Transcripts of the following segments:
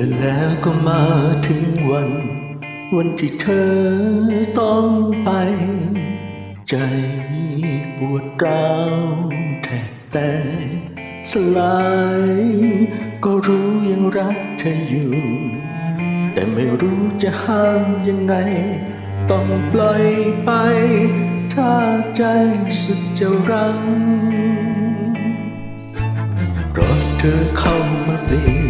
และแล้วก็มาถึงวัน วันที่เธอต้องไป ใจปวดร้าวแทบแต่สลาย ก็รู้ยังรักเธออยู่ แต่ไม่รู้จะห้ามยังไง ต้องปล่อยไป ถ้าใจสุดจะรังเพราะเธอเข้ามาเปลี่ยน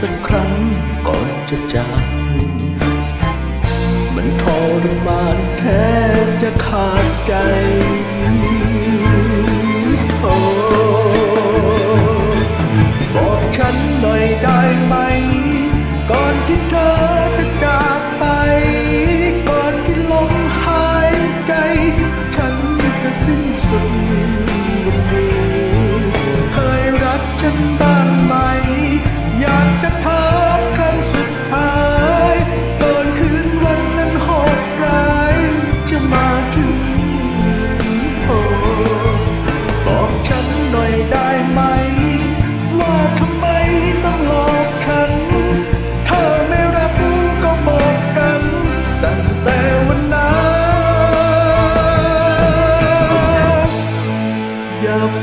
สักครั้งก่อนจะจากมันทรมานแทบจะขาดใจโอ้บอกฉันหน่อยได้ไหม ก่อนที่เธอจะจาก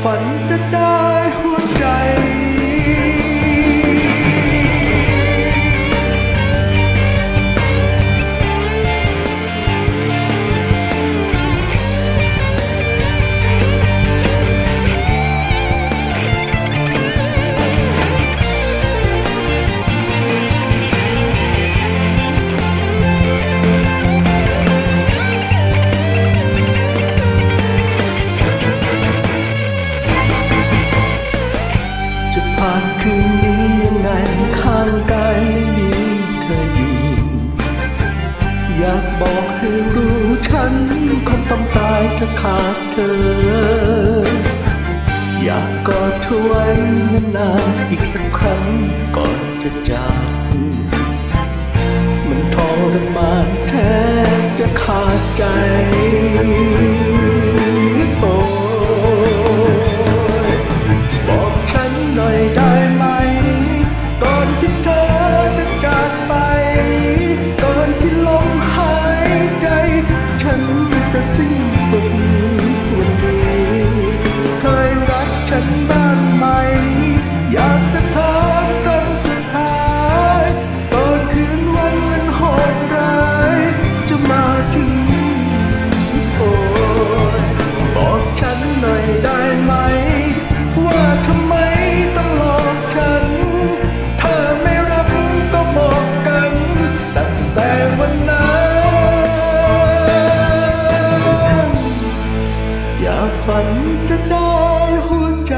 อ จะผ่านคืนนี้ยังไงข้างกายไม่มีเธออยู่ อยากบอกให้รู้ฉันคงต้องตายถ้าขาดเธอ อยากกอดเธอไว้นานๆอีกสักครั้งก่อนจะจากมันทรมานแทบจะขาดใจ ฝันจะได้หัวใจ